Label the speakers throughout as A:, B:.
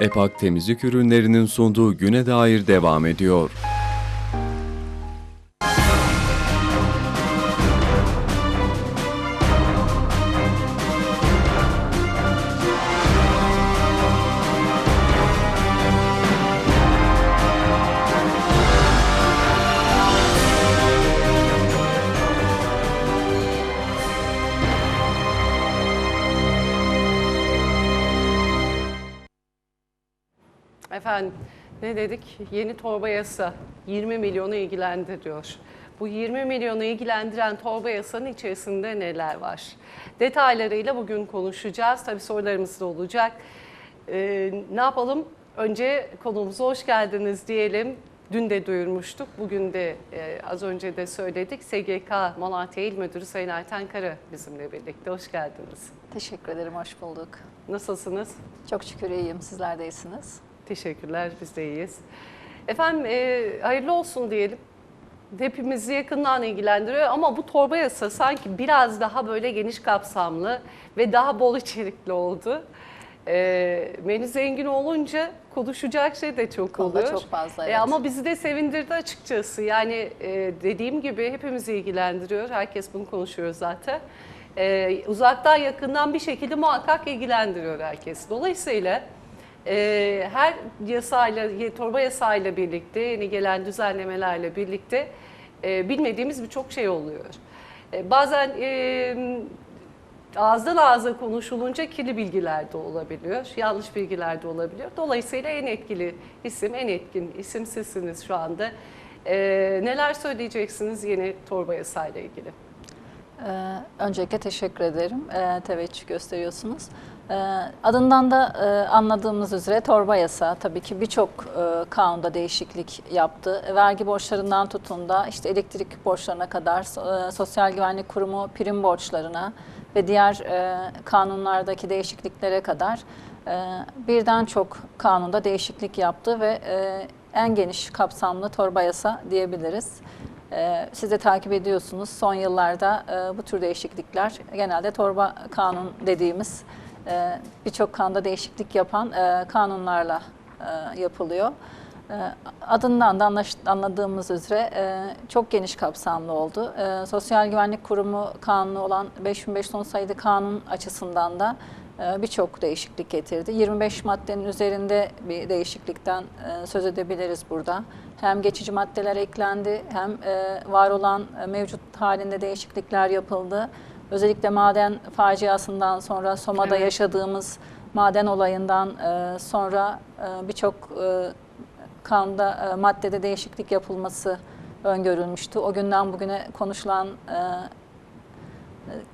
A: EPAK temizlik ürünlerinin sunduğu güne dair devam ediyor.
B: Dedik? Yeni torba yasa 20 milyonu ilgilendiriyor. Bu 20 milyonu ilgilendiren torba yasanın içerisinde neler var? Detaylarıyla bugün konuşacağız. Tabii sorularımız da olacak. Ee, ne yapalım? Önce konuğumuza hoş geldiniz diyelim. Dün de duyurmuştuk. Bugün de e, az önce de söyledik. SGK Malatya İl Müdürü Sayın Ayten Kara bizimle birlikte. Hoş geldiniz.
C: Teşekkür ederim, hoş bulduk.
B: Nasılsınız?
C: Çok şükür iyiyim, sizler de iyisiniz.
B: Teşekkürler, biz de iyiyiz. Efendim e, hayırlı olsun diyelim. Hepimizi yakından ilgilendiriyor ama bu torba yasa sanki biraz daha böyle geniş kapsamlı ve daha bol içerikli oldu. E, menü zengin olunca konuşacak şey de çok
C: Konuda
B: oluyor.
C: çok fazla,
B: E,
C: evet.
B: ama bizi de sevindirdi açıkçası. Yani e, dediğim gibi hepimizi ilgilendiriyor. Herkes bunu konuşuyor zaten. E, uzaktan yakından bir şekilde muhakkak ilgilendiriyor herkes. Dolayısıyla e, her yasayla, torba yasayla birlikte, yeni gelen düzenlemelerle birlikte e, bilmediğimiz birçok şey oluyor. E, bazen e, ağızdan ağza konuşulunca kirli bilgiler de olabiliyor, yanlış bilgiler de olabiliyor. Dolayısıyla en etkili isim, en etkin isim sizsiniz şu anda. E, neler söyleyeceksiniz yeni torba yasayla ilgili?
C: Ee, öncelikle teşekkür ederim, ee, teveccüh gösteriyorsunuz. Ee, adından da e, anladığımız üzere torba yasa tabii ki birçok e, kanunda değişiklik yaptı. Vergi borçlarından tutun da işte elektrik borçlarına kadar, e, Sosyal Güvenlik Kurumu prim borçlarına ve diğer kanunlardaki değişikliklere kadar birden çok kanunda değişiklik yaptı ve en geniş kapsamlı torba yasa diyebiliriz. Siz de takip ediyorsunuz. Son yıllarda bu tür değişiklikler genelde torba kanun dediğimiz birçok kanunda değişiklik yapan e, kanunlarla e, yapılıyor. E, Adından da anladığımız üzere çok geniş kapsamlı oldu. Sosyal Güvenlik Kurumu kanunu olan 5510 sayılı kanun açısından da birçok değişiklik getirdi. 25 maddenin üzerinde bir değişiklikten söz edebiliriz burada. Hem geçici maddeler eklendi hem var olan mevcut halinde değişiklikler yapıldı. Özellikle maden faciasından sonra Soma'da
B: Evet.
C: yaşadığımız maden olayından e, sonra e, birçok e, kanunda e, maddede değişiklik yapılması öngörülmüştü. O günden bugüne konuşulan e,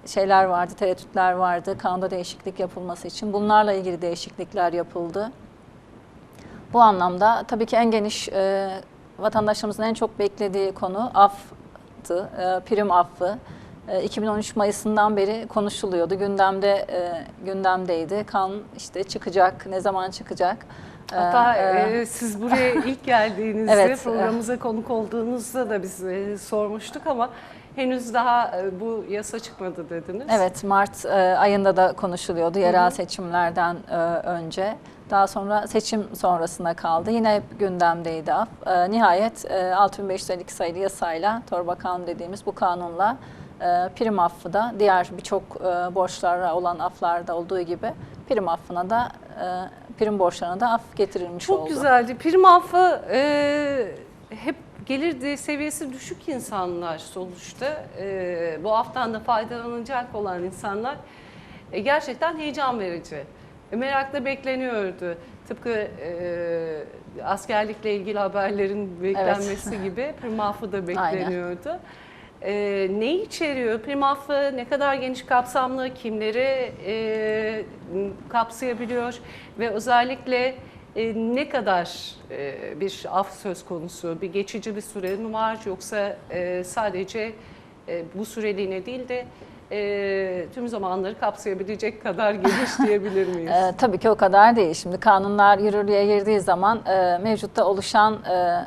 C: şeyler vardı, tereddütler vardı kanunda değişiklik yapılması için. Bunlarla ilgili değişiklikler yapıldı. Bu anlamda tabii ki en geniş e, vatandaşlarımızın en çok beklediği konu affı, e, prim affı. E, 2013 Mayıs'ından beri konuşuluyordu. Gündemde e, gündemdeydi. Kanun işte çıkacak, ne zaman çıkacak? E,
B: Hatta
C: e,
B: e, siz buraya ilk geldiğinizde
C: Evet.
B: programımıza konuk olduğunuzda da biz e, sormuştuk ama henüz daha e, bu yasa çıkmadı dediniz.
C: Evet, Mart e, ayında da konuşuluyordu yerel seçimlerden e, önce. Daha sonra seçim sonrasına kaldı. Yine hep gündemdeydi af. E, nihayet e, 6552 sayılı yasayla, torba kanun dediğimiz bu kanunla e, prim affı da diğer birçok e, borçlara olan aflarda olduğu gibi prim affına da e, prim borçlarına da af getirilmiş
B: Çok
C: oldu.
B: güzeldi. Prim affı e, hep gelir seviyesi düşük insanlar sonuçta. E, bu haftan da faydalanacak olan insanlar e, gerçekten heyecan verici. E, merakla bekleniyordu. Tıpkı e, askerlikle ilgili haberlerin beklenmesi gibi prim affı da bekleniyordu. E, ne içeriyor? Prim affı ne kadar geniş kapsamlı, kimleri e, kapsayabiliyor ve özellikle e, ne kadar e, bir af söz konusu, bir geçici bir süre mi var yoksa e, sadece e, bu süreliğine değil de e, tüm zamanları kapsayabilecek kadar geniş diyebilir miyiz?
C: E, tabii ki o kadar değil. Şimdi kanunlar yürürlüğe girdiği zaman e, mevcutta oluşan e,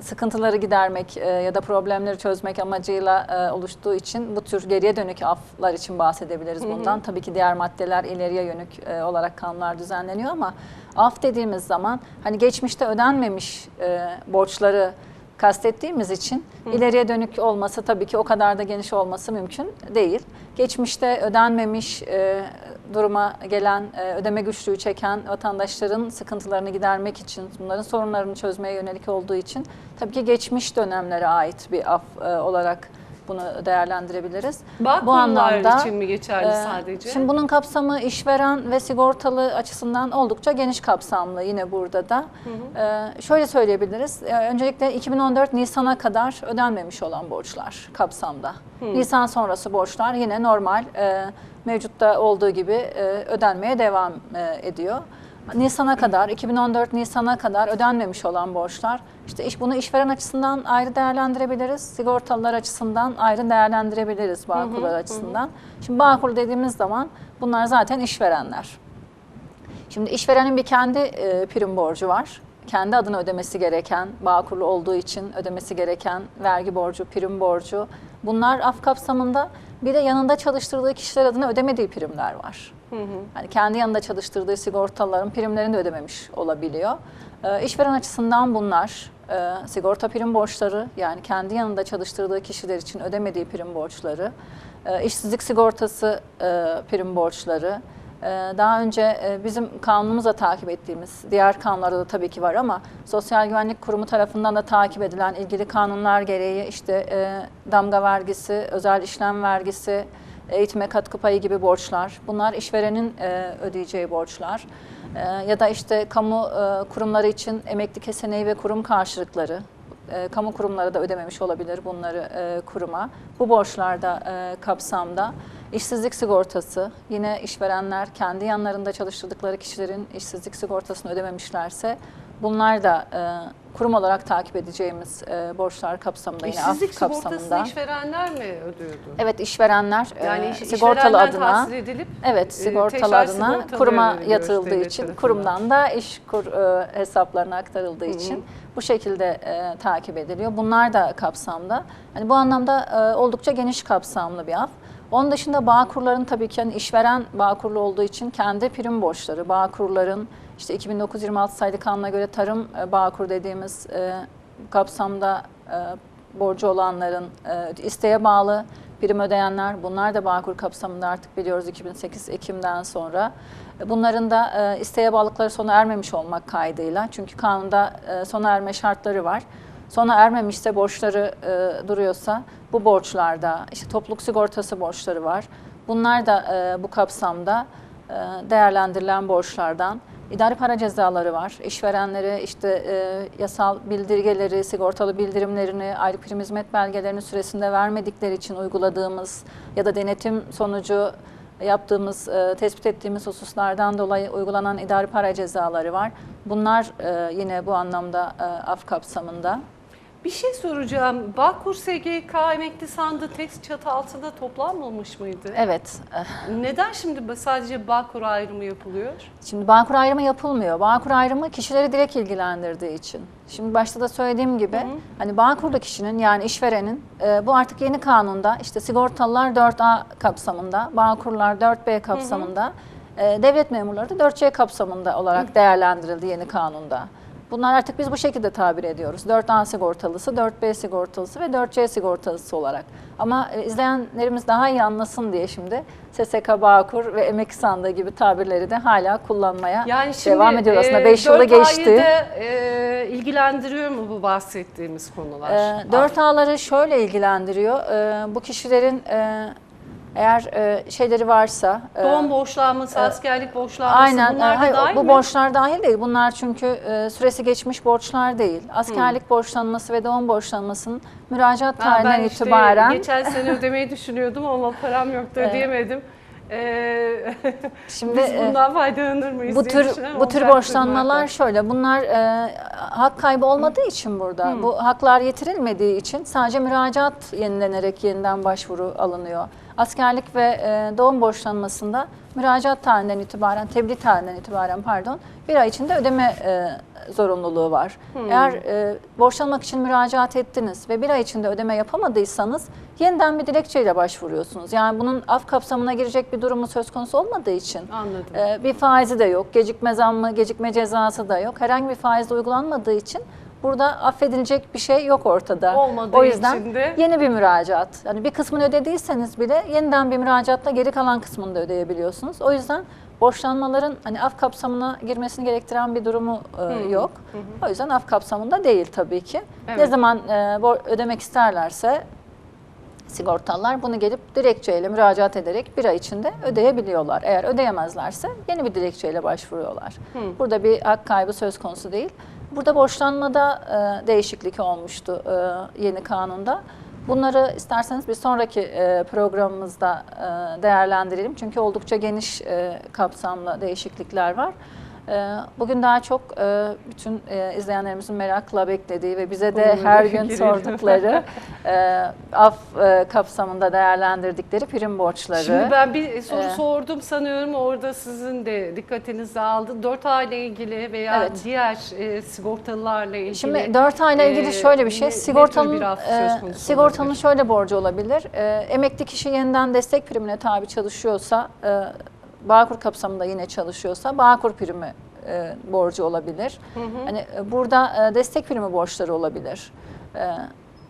C: sıkıntıları gidermek e, ya da problemleri çözmek amacıyla e, oluştuğu için bu tür geriye dönük aflar için bahsedebiliriz bundan. Tabii ki diğer maddeler ileriye yönük e, olarak kanunlar düzenleniyor ama af dediğimiz zaman hani geçmişte ödenmemiş e, borçları kastettiğimiz için ileriye dönük olması tabii ki o kadar da geniş olması mümkün değil. Geçmişte ödenmemiş e, duruma gelen, e, ödeme güçlüğü çeken vatandaşların sıkıntılarını gidermek için, bunların sorunlarını çözmeye yönelik olduğu için tabii ki geçmiş dönemlere ait bir af e, olarak bunu değerlendirebiliriz.
B: Bağ
C: Bu anlamda,
B: için mi geçerli
C: Ee,
B: sadece?
C: Şimdi bunun kapsamı işveren ve sigortalı açısından oldukça geniş kapsamlı yine burada da. Ee, şöyle söyleyebiliriz. Öncelikle 2014 Nisan'a kadar ödenmemiş olan borçlar kapsamda. Nisan sonrası borçlar yine normal e, mevcutta olduğu gibi e, ödenmeye devam e, ediyor. Nisan'a kadar, 2014 Nisan'a kadar ödenmemiş olan borçlar, işte iş bunu işveren açısından ayrı değerlendirebiliriz, sigortalılar açısından ayrı değerlendirebiliriz, Bağkurlar açısından. Şimdi Bağkur dediğimiz zaman bunlar zaten işverenler. Şimdi işverenin bir kendi e, prim borcu var. Kendi adına ödemesi gereken, Bağkurlu olduğu için ödemesi gereken vergi borcu, prim borcu. Bunlar af kapsamında bir de yanında çalıştırdığı kişiler adına ödemediği primler var. Yani kendi yanında çalıştırdığı sigortaların primlerini de ödememiş olabiliyor. E, işveren açısından bunlar e, sigorta prim borçları yani kendi yanında çalıştırdığı kişiler için ödemediği prim borçları, e, işsizlik sigortası e, prim borçları, Daha önce e, bizim kanunumuzla takip ettiğimiz, diğer kanunlarda da tabii ki var ama Sosyal Güvenlik Kurumu tarafından da takip edilen ilgili kanunlar gereği işte e, damga vergisi, özel işlem vergisi, eğitime katkı payı gibi borçlar. Bunlar işverenin e, ödeyeceği borçlar. Ya da işte kamu kurumları için emekli keseneği ve kurum karşılıkları. Kamu kurumları da ödememiş olabilir bunları kuruma. Bu borçlar da e, kapsamda. İşsizlik sigortası, yine işverenler kendi yanlarında çalıştırdıkları kişilerin işsizlik sigortasını ödememişlerse bunlar da e, kurum olarak takip edeceğimiz e, borçlar kapsamında yine
B: İşsizlik
C: af
B: sigortasını
C: kapsamında.
B: işverenler mi ödüyordu?
C: Evet işverenler
B: Yani
C: e, sigortalı adına
B: edilip
C: Evet,
B: e,
C: sigortalı adına kuruma yatırıldığı için,
B: tarafından.
C: kurumdan da iş kur e, hesaplarına aktarıldığı için bu şekilde e, takip ediliyor. Bunlar da kapsamda. Hani bu anlamda e, oldukça geniş kapsamlı bir af. Onun dışında bağkurların tabii ki hani işveren bağkurlu olduğu için kendi prim borçları, bağkurların işte 2926 sayılı kanuna göre tarım e, bağkur dediğimiz e, kapsamda e, borcu olanların e, isteğe bağlı prim ödeyenler bunlar da Bağkur kapsamında artık biliyoruz 2008 Ekim'den sonra. E, Bunların da e, isteğe bağlılıkları sona ermemiş olmak kaydıyla çünkü kanunda e, sona erme şartları var. Sona ermemişse borçları e, duruyorsa bu borçlarda işte topluluk sigortası borçları var. Bunlar da e, bu kapsamda e, değerlendirilen borçlardan. İdari para cezaları var. İşverenlere işte e, yasal bildirgeleri, sigortalı bildirimlerini, aylık prim hizmet belgelerini süresinde vermedikleri için uyguladığımız ya da denetim sonucu yaptığımız, e, tespit ettiğimiz hususlardan dolayı uygulanan idari para cezaları var. Bunlar e, yine bu anlamda e, af kapsamında.
B: Bir şey soracağım. Bağkur SGK emekli sandığı tek çatı altında toplanmamış mıydı?
C: Evet,
B: Neden şimdi sadece Bağkur ayrımı yapılıyor?
C: Şimdi Bağkur ayrımı yapılmıyor. Bağkur ayrımı kişileri direkt ilgilendirdiği için. Şimdi başta da söylediğim gibi hani Bağkurlu kişinin yani işverenin e, bu artık yeni kanunda işte sigortalılar 4A kapsamında, Bağkurlar 4B kapsamında, e, devlet memurları da 4C kapsamında olarak değerlendirildi yeni kanunda. Bunlar artık biz bu şekilde tabir ediyoruz. 4A sigortalısı, 4B sigortalısı ve 4C sigortalısı olarak. Ama e, izleyenlerimiz daha iyi anlasın diye şimdi SSK Bağkur ve Emek Sandığı gibi tabirleri de hala kullanmaya
B: Yani şimdi
C: devam ediyor aslında.
B: e,
C: 5 yılı
B: dört A'yı
C: geçti.
B: da, e, ilgilendiriyor mu bu bahsettiğimiz konular?
C: Ee, 4A'ları şöyle ilgilendiriyor. Ee, bu kişilerin e, eğer e, şeyleri varsa... e,
B: Doğum borçlanması, askerlik borçlanması
C: Aynen.
B: bunlar da
C: e, hayır,
B: dahil
C: bu
B: mi?
C: borçlar dahil değil. Bunlar çünkü e, süresi geçmiş borçlar değil. Askerlik borçlanması ve doğum borçlanmasının müracaat
B: Ha, ben
C: tarihinden
B: işte
C: itibaren
B: geçen sene ödemeyi düşünüyordum ama param yoktu ödeyemedim. Ee,
C: Şimdi,
B: biz
C: e,
B: bundan faydalanır mıyız
C: bu tür bu tür borçlanmalar şöyle. Bunlar e, hak kaybı olmadığı için burada. Bu haklar yitirilmediği için sadece müracaat yenilenerek yeniden başvuru alınıyor. Askerlik ve e, doğum borçlanmasında müracaat tarihinden itibaren, tebliğ tarihinden itibaren pardon, bir ay içinde ödeme e, zorunluluğu var. Eğer e, borçlanmak için müracaat ettiniz ve bir ay içinde ödeme yapamadıysanız yeniden bir dilekçeyle başvuruyorsunuz. Yani bunun af kapsamına girecek bir durumu söz konusu olmadığı için
B: Anladım.
C: e, bir faizi de yok, gecikme zammı, gecikme cezası da yok. Herhangi bir faiz de uygulanmadığı için burada affedilecek bir şey yok ortada.
B: Olmadığı
C: o yüzden
B: için de-
C: yeni bir müracaat. Yani bir kısmını ödediyseniz bile yeniden bir müracaatla geri kalan kısmını da ödeyebiliyorsunuz. O yüzden borçlanmaların hani af kapsamına girmesini gerektiren bir durumu e, yok. O yüzden af kapsamında değil tabii ki. Ne
B: Evet.
C: zaman e, ödemek isterlerse sigortalılar bunu gelip dilekçeyle müracaat ederek bir ay içinde ödeyebiliyorlar. Eğer ödeyemezlerse yeni bir dilekçeyle başvuruyorlar. Burada bir hak kaybı söz konusu değil. Burada borçlanmada e, değişiklik olmuştu e, yeni kanunda. Bunları isterseniz bir sonraki e, programımızda e, değerlendirelim. Çünkü oldukça geniş e, kapsamlı değişiklikler var. E, Bugün daha çok e, bütün e, izleyenlerimizin merakla beklediği ve bize de
B: Konuyla
C: her gün sordukları e, af kapsamında değerlendirdikleri prim borçları.
B: Şimdi ben bir soru
C: Ee,
B: sordum sanıyorum orada sizin de dikkatinizi aldı. 4 ayla ilgili veya
C: Evet.
B: diğer sigortalılarla ilgili.
C: Şimdi 4 ayla ilgili şöyle bir şey.
B: ne- ne
C: Sigortanın e,
B: konusu
C: sigortanın
B: olabilir?
C: şöyle borcu olabilir. Emekli kişi yeniden destek primine tabi çalışıyorsa, Bağkur kapsamında yine çalışıyorsa Bağkur primi e, borcu olabilir. Hani e, burada e, destek primi borçları olabilir. E,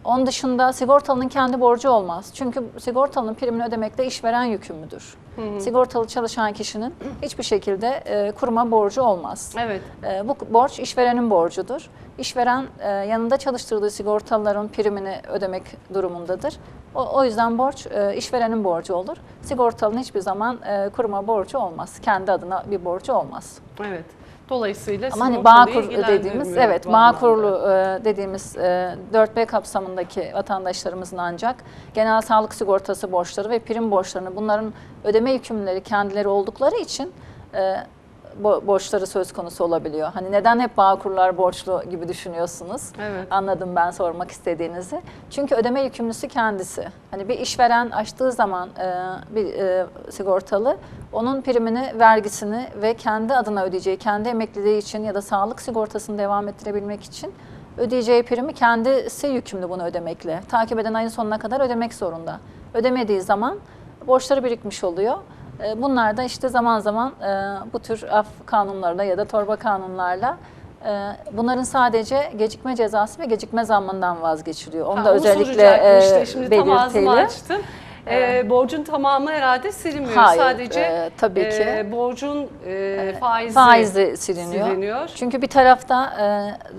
C: onun dışında sigortalının kendi borcu olmaz. Çünkü sigortalının primini ödemekte işveren yükümlüdür. Sigortalı çalışan kişinin hiçbir şekilde e, kuruma borcu olmaz.
B: Evet.
C: E, Bu borç işverenin borcudur. İşveren e, yanında çalıştırdığı sigortalıların primini ödemek durumundadır. O, o yüzden borç e, işverenin borcu olur. Sigortalının hiçbir zaman e, kuruma borcu olmaz. Kendi adına bir borcu olmaz.
B: Evet. Dolayısıyla
C: Ama hani
B: sigortalıyı
C: Bağkur dediğimiz, evet Bağkurlu
B: anlamda.
C: e, dediğimiz e, 4B kapsamındaki vatandaşlarımızın ancak genel sağlık sigortası borçları ve prim borçlarını bunların ödeme yükümlüleri kendileri oldukları için e, bo- borçları söz konusu olabiliyor. Hani neden hep Bağkurlar borçlu gibi düşünüyorsunuz?
B: Evet.
C: Anladım ben sormak istediğinizi. Çünkü ödeme yükümlüsü kendisi. Hani bir işveren açtığı zaman e, bir e, sigortalı onun primini, vergisini ve kendi adına ödeyeceği, kendi emekliliği için ya da sağlık sigortasını devam ettirebilmek için ödeyeceği primi kendisi yükümlü bunu ödemekle. Takip eden ayın sonuna kadar ödemek zorunda. Ödemediği zaman borçları birikmiş oluyor. E, Bunlar da işte zaman zaman e, bu tür af kanunlarla ya da torba kanunlarla e, bunların sadece gecikme cezası ve gecikme zammından vazgeçiliyor. Onu
B: Ha,
C: da özellikle
B: soracaktım
C: e,
B: işte. Şimdi tam ağzımı
C: belirtelim.
B: Ee, borcun tamamı herhalde silinmiyor.
C: Hayır,
B: Sadece
C: e, tabii
B: e,
C: ki.
B: borcun e, faizi,
C: Faizi siliniyor.
B: siliniyor.
C: Çünkü bir tarafta e,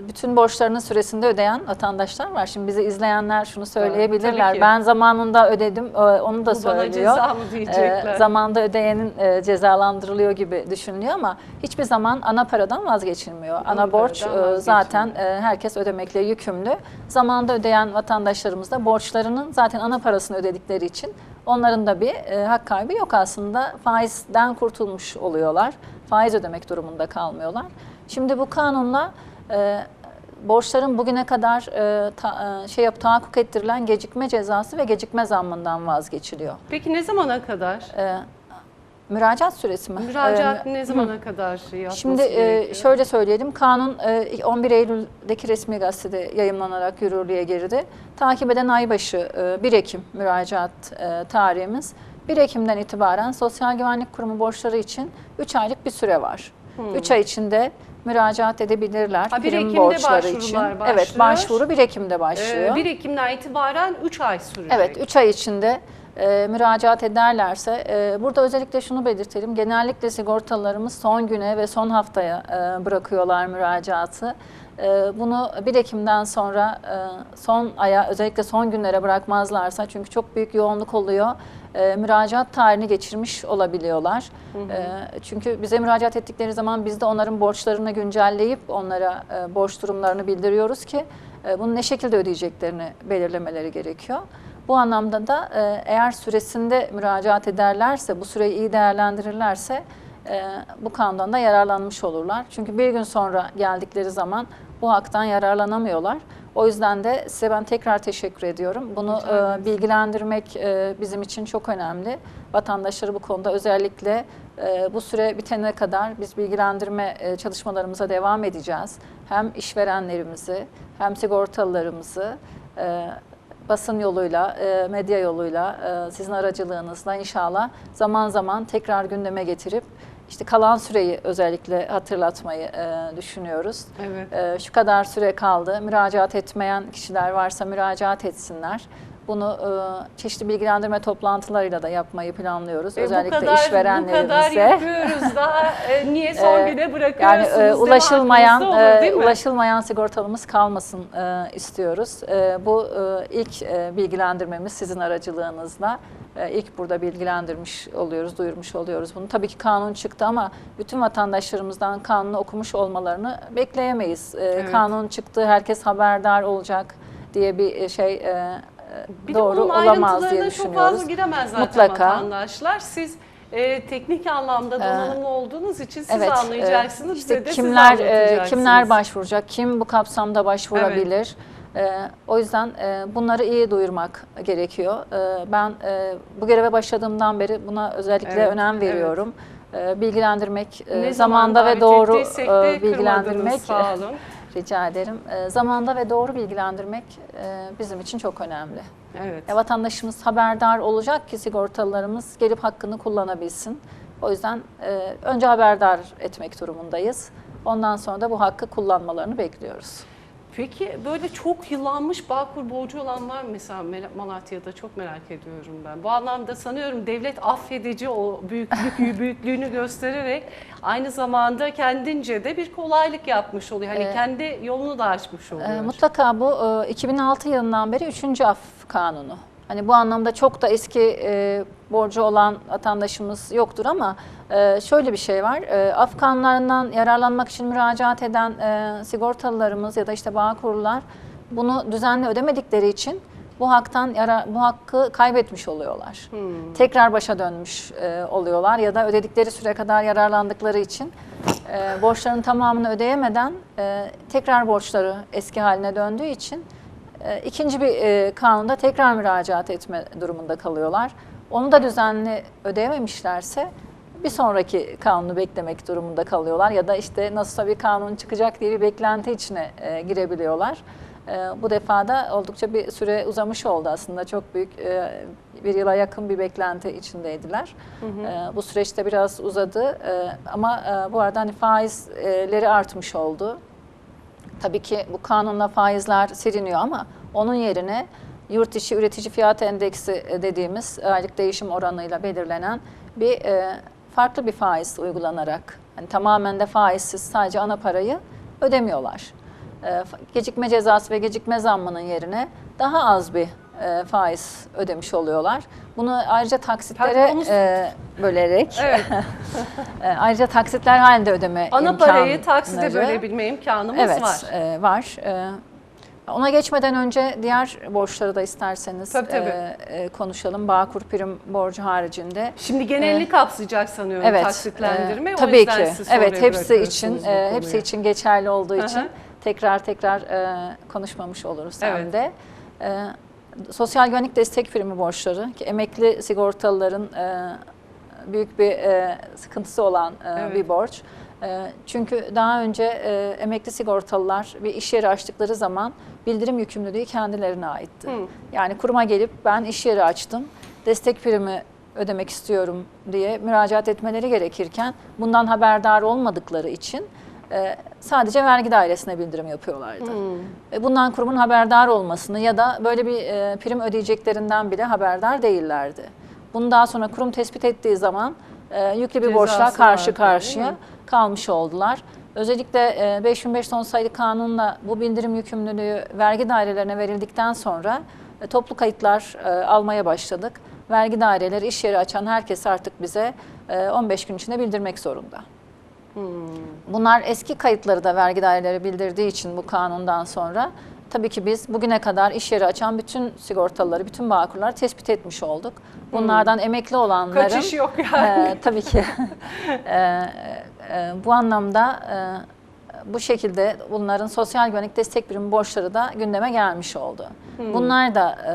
C: bütün borçlarının süresinde ödeyen vatandaşlar var. Şimdi bizi izleyenler şunu söyleyebilirler.
B: ki.
C: ben zamanında ödedim, e, onu da
B: Bu bana
C: söylüyor.
B: ceza mı diyecekler?
C: E, zamanda ödeyenin e, cezalandırılıyor gibi düşünülüyor ama hiçbir zaman ana paradan vazgeçilmiyor. Ana,
B: Ana
C: borç e, zaten e, herkes ödemekle yükümlü. Zamanda ödeyen vatandaşlarımız da borçlarının zaten ana parasını ödedikleri için onların da bir e, hak kaybı yok aslında. Faizden kurtulmuş oluyorlar. Faiz ödemek durumunda kalmıyorlar. Şimdi bu kanunla e, borçların bugüne kadar e, ta- e, şey yap tahakkuk ettirilen gecikme cezası ve gecikme zammından vazgeçiliyor.
B: Peki ne zamana kadar?
C: E, müracaat süresi mi?
B: Müracaat
C: E,
B: ne zamana kadar yapması
C: Şimdi e, şöyle söyleyelim. Kanun e, 11 Eylül'deki resmi gazetede yayımlanarak yürürlüğe girdi. Takip eden aybaşı e, 1 Ekim müracaat e, tarihimiz. 1 Ekim'den itibaren Sosyal Güvenlik Kurumu borçları için 3 aylık bir süre var. 3 ay içinde müracaat edebilirler
B: Hmm. Ha, 1
C: prim
B: Ekim'de
C: borçları için.
B: başlıyor.
C: Evet, başvuru 1 Ekim'de başlıyor.
B: Ee, 1 Ekim'den itibaren 3 ay sürecek.
C: Evet, 3 ay içinde e, müracaat ederlerse, e, burada özellikle şunu belirtelim, genellikle sigortalarımız son güne ve son haftaya e, bırakıyorlar müracaatı. E, bunu 1 Ekim'den sonra e, son aya, özellikle son günlere bırakmazlarsa, çünkü çok büyük yoğunluk oluyor, e, müracaat tarihini geçirmiş olabiliyorlar. E, çünkü bize müracaat ettikleri zaman biz de onların borçlarını güncelleyip onlara borç durumlarını bildiriyoruz ki bunu ne şekilde ödeyeceklerini belirlemeleri gerekiyor. Bu anlamda da e, eğer süresinde müracaat ederlerse, bu süreyi iyi değerlendirirlerse e, bu kanundan da yararlanmış olurlar. Çünkü bir gün sonra geldikleri zaman bu haktan yararlanamıyorlar. O yüzden de size ben tekrar teşekkür ediyorum. Bunu e, bilgilendirmek e, bizim için çok önemli. Vatandaşları bu konuda özellikle e, bu süre bitene kadar biz bilgilendirme e, çalışmalarımıza devam edeceğiz. Hem işverenlerimizi hem sigortalılarımızı e, basın yoluyla, e, medya yoluyla, e, sizin aracılığınızla inşallah zaman zaman tekrar gündeme getirip işte kalan süreyi özellikle hatırlatmayı e, düşünüyoruz.
B: Evet.
C: E, Şu kadar süre kaldı. Müracaat etmeyen kişiler varsa müracaat etsinler. Bunu e, çeşitli bilgilendirme toplantılarıyla da yapmayı planlıyoruz.
B: E,
C: özellikle
B: bu kadar, Bu kadar
C: işverenlerimize.
B: yapıyoruz daha e, niye son güne
C: Yani
B: bırakıyorsunuz?
C: e,
B: değil mi?
C: ulaşılmayan
B: olur,
C: e, ulaşılmayan sigortalımız kalmasın e, istiyoruz. E, bu e, ilk e, bilgilendirmemiz sizin aracılığınızla. E, ilk burada bilgilendirmiş oluyoruz, duyurmuş oluyoruz bunu. Tabii ki kanun çıktı ama bütün vatandaşlarımızdan kanunu okumuş olmalarını bekleyemeyiz. E,
B: Evet.
C: Kanun çıktı, herkes haberdar olacak diye bir şey e,
B: Bir de
C: doğru
B: onun
C: olamaz diye
B: ayrıntılarına çok fazla giremez zaten
C: Mutlaka.
B: vatandaşlar. Siz e, teknik anlamda donanımlı olduğunuz için siz
C: Evet,
B: anlayacaksınız.
C: e, işte
B: de siz
C: kimler e,
B: anlatacaksınız.
C: kimler başvuracak, kim bu kapsamda başvurabilir. E, o yüzden e, bunları iyi duyurmak gerekiyor. E, ben e, bu göreve başladığımdan beri buna özellikle
B: Evet,
C: önem veriyorum. E, bilgilendirmek, e,
B: Ne zaman
C: zamanda ve doğru e,
B: de
C: bilgilendirmek
B: sağ olun.
C: Rica ederim. E, zamanda ve doğru bilgilendirmek e, bizim için çok önemli.
B: Evet.
C: E, vatandaşımız haberdar olacak ki sigortalılarımız gelip hakkını kullanabilsin. O yüzden e, önce haberdar etmek durumundayız. Ondan sonra da bu hakkı kullanmalarını bekliyoruz.
B: Peki böyle çok yıllanmış Bağkur borcu olan var mı mesela Malatya'da çok merak ediyorum ben. Bu anlamda sanıyorum devlet affedici o büyüklük büyüklüğünü göstererek aynı zamanda kendince de bir kolaylık yapmış oluyor. Hani
C: Ee,
B: kendi yolunu da açmış oluyor.
C: E, mutlaka bu e, 2006 yılından beri 3. af kanunu. Hani bu anlamda çok da eski e, borcu olan vatandaşımız yoktur ama e, şöyle bir şey var. E, af kanunlarından yararlanmak için müracaat eden e, sigortalılarımız ya da işte bağ kurullar bunu düzenli ödemedikleri için bu haktan yara, bu hakkı kaybetmiş oluyorlar. Tekrar başa dönmüş e, oluyorlar ya da ödedikleri süre kadar yararlandıkları için e, borçların tamamını ödeyemeden e, tekrar borçları eski haline döndüğü için ikinci bir e, kanunda tekrar müracaat etme durumunda kalıyorlar. Onu da düzenli ödeyememişlerse bir sonraki kanunu beklemek durumunda kalıyorlar ya da işte nasılsa bir kanun çıkacak diye bir beklenti içine e, girebiliyorlar. E, bu defada oldukça bir süre uzamış oldu aslında çok büyük e, bir yıla yakın bir beklenti içindeydiler. E, bu süreçte biraz uzadı e, ama e, bu arada hani faizleri artmış oldu. Tabii ki bu kanunla faizler siliniyor ama onun yerine yurt içi üretici fiyat endeksi e, dediğimiz aylık değişim oranıyla belirlenen bir e, farklı bir faiz uygulanarak hani tamamen de faizsiz sadece ana parayı ödemiyorlar. E, gecikme cezası ve gecikme zammının yerine daha az bir e, faiz ödemiş oluyorlar. Bunu ayrıca taksitlere
B: Pardon, onu-
C: e, bölerek
B: Evet.
C: e, ayrıca taksitler halinde ödeme
B: Ana parayı takside
C: imkanları-
B: bölebilme imkanımız
C: Evet,
B: var.
C: e, var. E, ona geçmeden önce diğer borçları da isterseniz
B: Tabii, tabii.
C: e, e, konuşalım. Bağkur prim borcu haricinde.
B: Şimdi genelini kapsayacak sanıyorum
C: Evet,
B: taksitlendirme.
C: e,
B: o
C: tabii
B: yüzden
C: ki.
B: siz
C: Evet, hepsi için e, hepsi için geçerli olduğu
B: Hı hı.
C: için tekrar tekrar e, konuşmamış oluruz
B: Evet.
C: hem de. E, sosyal güvenlik destek primi borçları ki emekli sigortalıların e, büyük bir e, sıkıntısı olan e,
B: Evet.
C: bir borç. E, çünkü daha önce e, emekli sigortalılar bir iş yeri açtıkları zaman bildirim yükümlülüğü kendilerine aitti.
B: Hı.
C: Yani kuruma gelip ben iş yeri açtım, destek primi ödemek istiyorum diye müracaat etmeleri gerekirken bundan haberdar olmadıkları için e, sadece vergi dairesine bildirim yapıyorlardı.
B: Hmm.
C: E, Bundan kurumun haberdar olmasını ya da böyle bir e, prim ödeyeceklerinden bile haberdar değillerdi. Bunu daha sonra kurum tespit ettiği zaman e, yüklü bir borçla
B: Cezası
C: karşı
B: vardı,
C: karşıya kalmış oldular. Özellikle e, 5005 son sayılı kanunla bu bildirim yükümlülüğü vergi dairelerine verildikten sonra e, toplu kayıtlar e, almaya başladık. Vergi daireleri iş yeri açan herkes artık bize e, 15 gün içinde bildirmek zorunda. Bunlar eski kayıtları da vergi daireleri bildirdiği için bu kanundan sonra tabii ki biz bugüne kadar iş yeri açan bütün sigortalıları, bütün bağkurları tespit etmiş olduk. Bunlardan emekli olanların
B: Kaçış yok yani.
C: e, tabii ki e, e, bu anlamda e, bu şekilde bunların sosyal güvenlik destek birimi borçları da gündeme gelmiş oldu. Bunlar da e,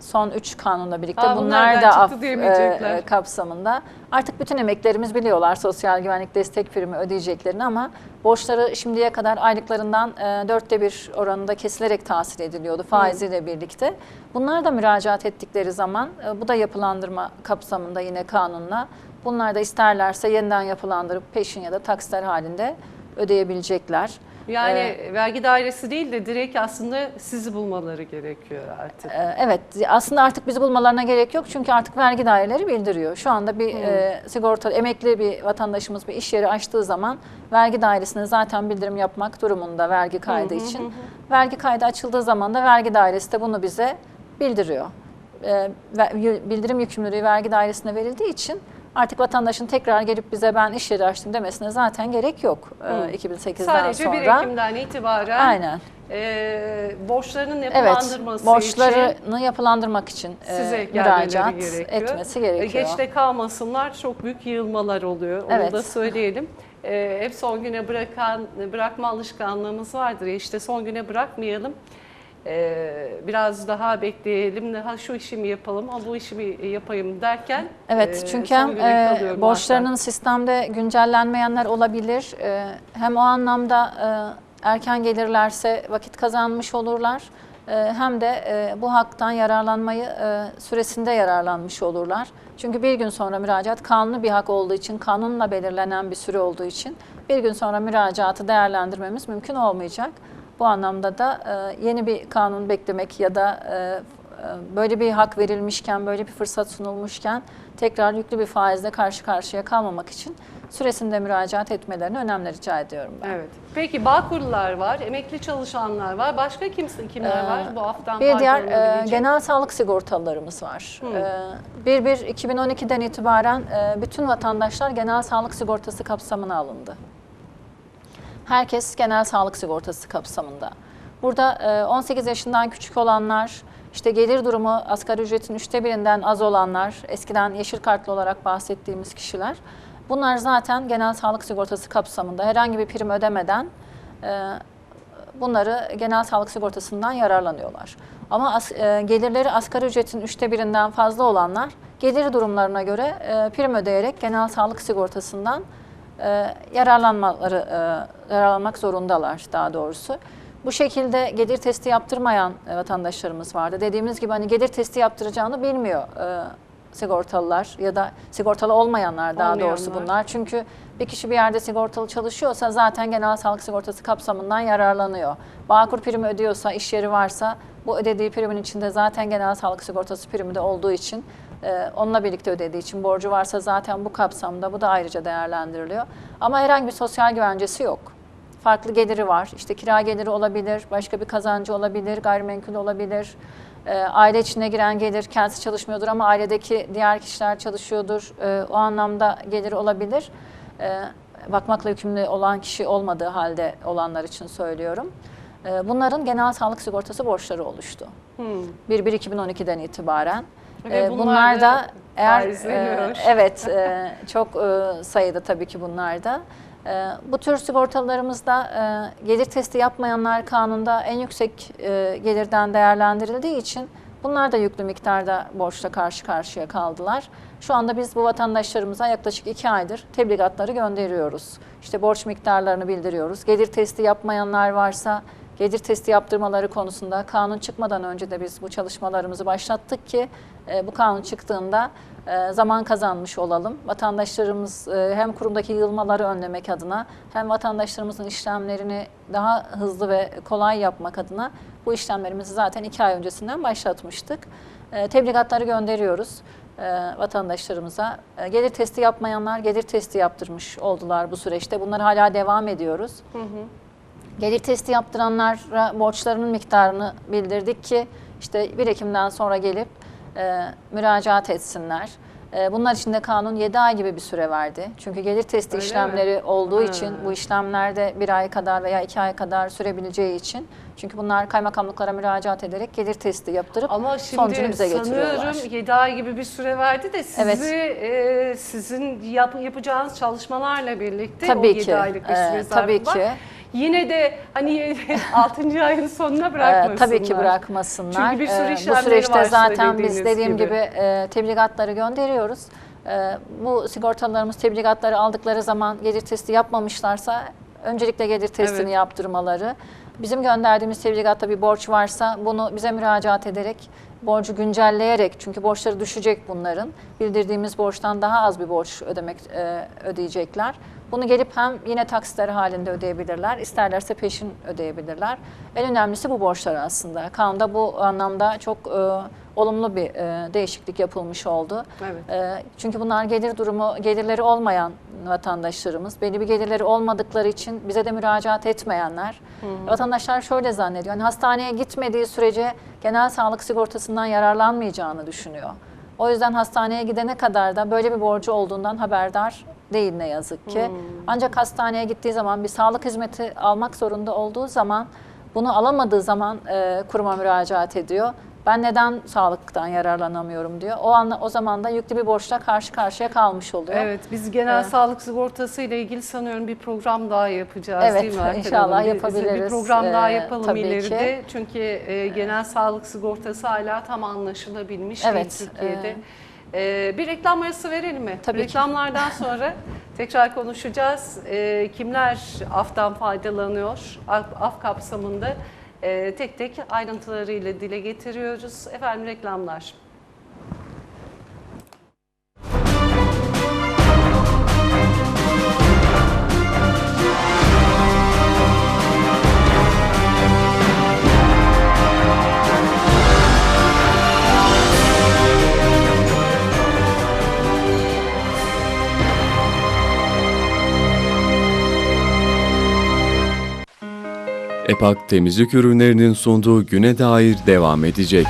C: son 3 kanunla birlikte
B: Aa, bunlar da
C: af
B: diyemeyecekler.
C: e, kapsamında. Artık bütün emeklerimiz biliyorlar sosyal güvenlik destek primi ödeyeceklerini ama borçları şimdiye kadar aylıklarından e, dörtte bir oranında kesilerek tahsil ediliyordu faiziyle birlikte. Bunlar da müracaat ettikleri zaman e, bu da yapılandırma kapsamında yine kanunla bunlar da isterlerse yeniden yapılandırıp peşin ya da taksitler halinde ödeyebilecekler.
B: Yani
C: Ee,
B: vergi dairesi değil de direkt aslında sizi bulmaları gerekiyor artık.
C: Ee, Evet, aslında artık bizi bulmalarına gerek yok çünkü artık vergi daireleri bildiriyor. Şu anda bir e, sigorta, emekli bir vatandaşımız bir iş yeri açtığı zaman vergi dairesine zaten bildirim yapmak durumunda vergi kaydı için. Vergi kaydı açıldığı zaman da vergi dairesi de bunu bize bildiriyor. Y- bildirim yükümlülüğü vergi dairesine verildiği için artık vatandaşın tekrar gelip bize ben iş yeri açtım demesine zaten gerek yok e, 2008'den
B: Sadece
C: sonra.
B: 1 Ekim'den itibaren
C: Aynen.
B: e, borçlarının
C: Evet,
B: yapılandırması için
C: borçlarını yapılandırmak için e,
B: size
C: müracaat
B: gerekiyor.
C: etmesi
B: E,
C: gerekiyor.
B: Geçte kalmasınlar. Çok büyük yığılmalar oluyor. Onu
C: Evet.
B: da söyleyelim. E, hep son güne bırakan bırakma alışkanlığımız vardır. işte son güne bırakmayalım. E, biraz daha bekleyelim. Daha şu işimi yapalım, ha bu işimi yapayım derken
C: Evet
B: e,
C: çünkü hem e, borçlarının sistemde güncellenmeyenler olabilir. E, hem o anlamda e, erken gelirlerse vakit kazanmış olurlar. E, hem de e, bu haktan yararlanmayı e, süresinde yararlanmış olurlar. Çünkü bir gün sonra müracaat kanunu bir hak olduğu için, kanunla belirlenen bir süre olduğu için bir gün sonra müracaatı değerlendirmemiz mümkün olmayacak. Bu anlamda da e, yeni bir kanun beklemek ya da e, e, böyle bir hak verilmişken, böyle bir fırsat sunulmuşken tekrar yüklü bir faizle karşı karşıya kalmamak için süresinde müracaat etmelerini önemli rica ediyorum ben.
B: Evet. Peki Bağkurlular var, emekli çalışanlar var. Başka kimsin kimler var bu haftan
C: Bir diğer e, genel sağlık sigortalılarımız var. E, 1-1-2012'den itibaren e, bütün vatandaşlar genel sağlık sigortası kapsamına alındı. Herkes genel sağlık sigortası kapsamında. Burada e, 18 yaşından küçük olanlar, işte gelir durumu asgari ücretin üçte birinden az olanlar, eskiden yeşil kartlı olarak bahsettiğimiz kişiler, bunlar zaten genel sağlık sigortası kapsamında herhangi bir prim ödemeden e, bunları genel sağlık sigortasından yararlanıyorlar. Ama as, e, gelirleri asgari ücretin üçte birinden fazla olanlar gelir durumlarına göre e, prim ödeyerek genel sağlık sigortasından e, yararlanmaları e, yararlanmak zorundalar daha doğrusu. Bu şekilde gelir testi yaptırmayan e, vatandaşlarımız vardı. Dediğimiz gibi hani gelir testi yaptıracağını bilmiyor e, sigortalılar ya da sigortalı olmayanlar daha doğrusu
B: Olmayanlar.
C: bunlar. Çünkü bir kişi bir yerde sigortalı çalışıyorsa zaten genel sağlık sigortası kapsamından yararlanıyor. Bağkur primi ödüyorsa, iş yeri varsa bu ödediği primin içinde zaten genel sağlık sigortası primi de olduğu için e, onunla birlikte ödediği için borcu varsa zaten bu kapsamda bu da ayrıca değerlendiriliyor. Ama herhangi bir sosyal güvencesi yok. Farklı geliri var. İşte kira geliri olabilir, başka bir kazancı olabilir, gayrimenkul olabilir. E, aile içine giren gelir, kendisi çalışmıyordur ama ailedeki diğer kişiler çalışıyordur. E, o anlamda geliri olabilir. E, bakmakla yükümlü olan kişi olmadığı halde olanlar için söylüyorum. Bunların genel sağlık sigortası borçları oluştu.
B: Hmm.
C: 1-1-2012'den itibaren.
B: Ve
C: E,
B: bunlar
C: bunlar
B: da
C: eğer e, evet e, çok e, sayıda tabii ki bunlar da. E, bu tür sigortalarımızda e, gelir testi yapmayanlar kanunda en yüksek e, gelirden değerlendirildiği için bunlar da yüklü miktarda borçla karşı karşıya kaldılar. Şu anda biz bu vatandaşlarımıza yaklaşık iki aydır tebligatları gönderiyoruz. İşte borç miktarlarını bildiriyoruz. Gelir testi yapmayanlar varsa gelir testi yaptırmaları konusunda kanun çıkmadan önce de biz bu çalışmalarımızı başlattık ki e, bu kanun çıktığında e, zaman kazanmış olalım. Vatandaşlarımız e, hem kurumdaki yığılmaları önlemek adına hem vatandaşlarımızın işlemlerini daha hızlı ve kolay yapmak adına bu işlemlerimizi zaten iki ay öncesinden başlatmıştık. E, tebligatları gönderiyoruz e, vatandaşlarımıza. E, gelir testi yapmayanlar gelir testi yaptırmış oldular bu süreçte. Bunları hala devam ediyoruz. Gelir testi yaptıranlara borçlarının miktarını bildirdik ki işte 1 Ekim'den sonra gelip e, müracaat etsinler. E, bunlar için de kanun 7 ay gibi bir süre verdi. Çünkü gelir testi
B: Öyle mi?
C: işlemleri olduğu
B: Ha.
C: için bu işlemlerde bir ay kadar veya iki ay kadar sürebileceği için çünkü bunlar kaymakamlıklara müracaat ederek gelir testi yaptırıp
B: Ama
C: sonucunu
B: şimdi
C: bize getiriyorlar.
B: sanıyorum 7 ay gibi bir süre verdi de sizi
C: Evet.
B: e, sizin yap, yapacağınız çalışmalarla birlikte
C: Tabii
B: o 7
C: ki,
B: aylık bir süre zarfı
C: tabii ki.
B: Yine de hani 6. ayın sonuna
C: Ee,
B: bırakmasınlar.
C: tabii ki bırakmasınlar.
B: Çünkü bir sürü
C: Ee, bu
B: işlemleri
C: süreçte
B: var
C: zaten biz dediğim
B: gibi.
C: gibi, e, tebligatları gönderiyoruz. E, bu sigortalarımız tebligatları aldıkları zaman gelir testi yapmamışlarsa öncelikle gelir testini
B: Evet.
C: yaptırmaları. Bizim gönderdiğimiz tebligatta bir borç varsa bunu bize müracaat ederek borcu güncelleyerek çünkü borçları düşecek bunların. Bildirdiğimiz borçtan daha az bir borç ödemek e, ödeyecekler. Bunu gelip hem yine taksitleri halinde ödeyebilirler, isterlerse peşin ödeyebilirler. En önemlisi bu borçlar aslında. Kanunda bu anlamda çok e, olumlu bir e, değişiklik yapılmış oldu.
B: Evet.
C: E, çünkü bunlar gelir durumu, gelirleri olmayan vatandaşlarımız, belli bir gelirleri olmadıkları için bize de müracaat etmeyenler. Vatandaşlar şöyle zannediyor, hani hastaneye gitmediği sürece genel sağlık sigortasından yararlanmayacağını düşünüyor. O yüzden hastaneye gidene kadar da böyle bir borcu olduğundan haberdar değil ne yazık ki. Ancak hastaneye gittiği zaman bir sağlık hizmeti almak zorunda olduğu zaman bunu alamadığı zaman e, kuruma müracaat ediyor. Ben neden sağlıktan yararlanamıyorum diyor. O anla, o zaman da yüklü bir borçla karşı karşıya kalmış oluyor.
B: Evet, biz genel
C: Evet.
B: sağlık sigortası ile ilgili sanıyorum bir program daha yapacağız
C: Evet,
B: değil mi Erkan
C: inşallah yapabiliriz.
B: Bir program daha
C: Ee,
B: yapalım
C: tabii
B: ileride. Çünkü e, genel sağlık sigortası hala tam anlaşılabilmiş
C: Evet,
B: değil Türkiye'de. Ee, bir reklam arası verelim mi?
C: Tabii.
B: Reklamlardan sonra tekrar konuşacağız. Ee, kimler aftan faydalanıyor? Af, af kapsamında e, tek tek ayrıntılarıyla dile getiriyoruz. Efendim reklamlar.
A: EPAK temizlik ürünlerinin sunduğu güne dair devam edecek.